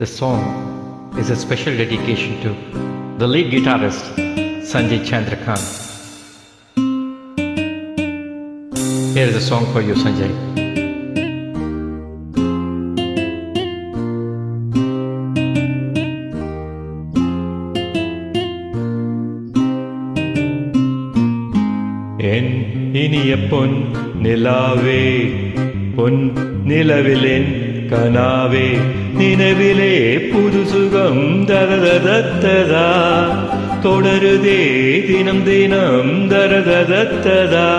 This song is a special dedication to the lead guitarist Sanjay Chandrakant. Here is a song for you, Sanjay. என் இனிய பொன் நிலாவே பொன் நிலவிலேன் கனாவே நினைவிலே புது சுகம் தரதத்ததா தொடருதே தினம் தினம் தரதத்ததா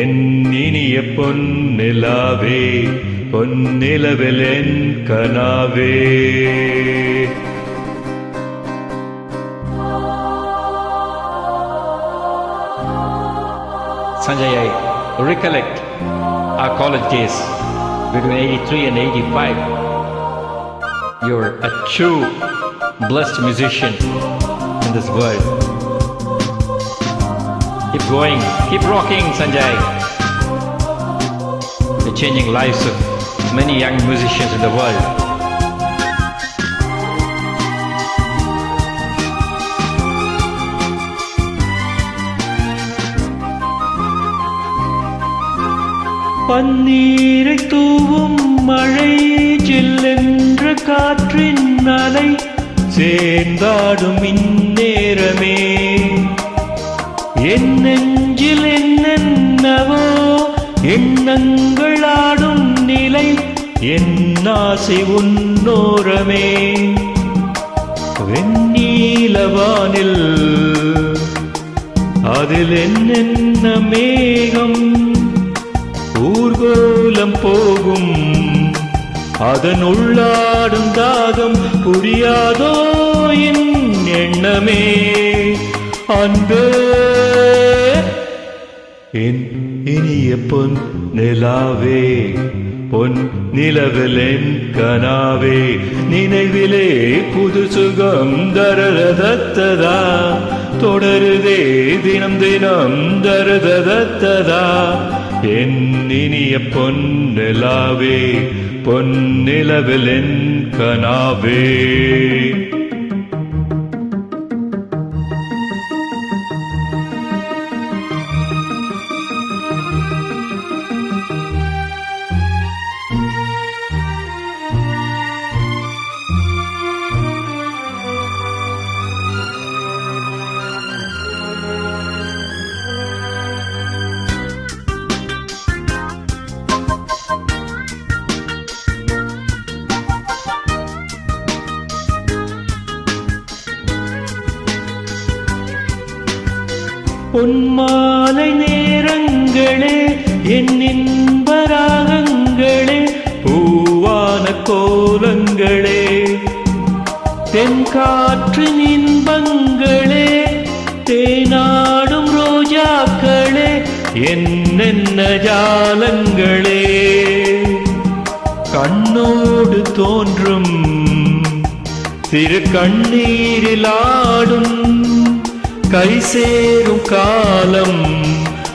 என் இனிய பொன்னிலாவே பொன்னிலவில் என் கனாவே. Sanjay, I recollect our college days. Between 83 and 85. You're a true blessed musician in this world. Keep going, keep rocking, Sanjay. You're changing lives of many young musicians in the world. பன்னீரை தூவும் மழை ஜில்லென்ற காற்றின் அலை சேர்ந்தாடும் இந்நேரமே. என் நெஞ்சில் என்னென்னவோ எண்ணங்களாடும் நிலை என் ஆசை உன்னோரமே. வெண்ணீலவானில் அதில் என்னென்ன மேகம் கோலம் போகும். அதன் உள்ளாடும் தாகம் புரியாதோ என் எண்ணமே. அன்பு என் இனிய பொன் நிலாவே பொன் நிலவிலென் கனாவே. நினைவிலே புது சுகம் தரதத்ததா தொடருதே தினம் தினம் தரதத்ததா என் இனிய பொன்னிலாவே பொன்னிலவில் என் கனாவே. பொன்மாலை நேரங்களே என்னின்பராகங்களே பூவான கோலங்களே. தென்காற்று இன்பங்களே தேனாடும் ரோஜாக்களே என்னென்ன ஜாலங்களே. கண்ணோடு தோன்றும் சிறு கண்ணீரில் ஆடும் கை சேரும் காலம்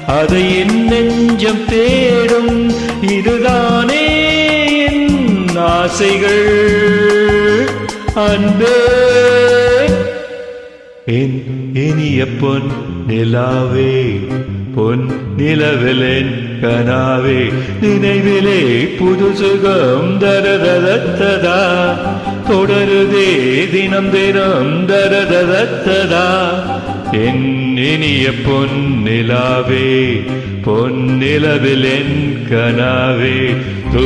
அதை என் நெஞ்சம் தேடும். இதுதானே என் ஆசைகள். அன்பே. என் இனிய பொன் நிலாவே பொன் நிலவிலென் கனாவே நினைவிலே புது சுகம் தரதத்ததா தொடருதே தினம் தினம் தரதத்ததா என் இனிய பொன்னிலாவே பொன்னிலவில் என் கனாவே. து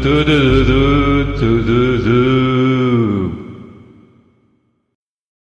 துது து துது து.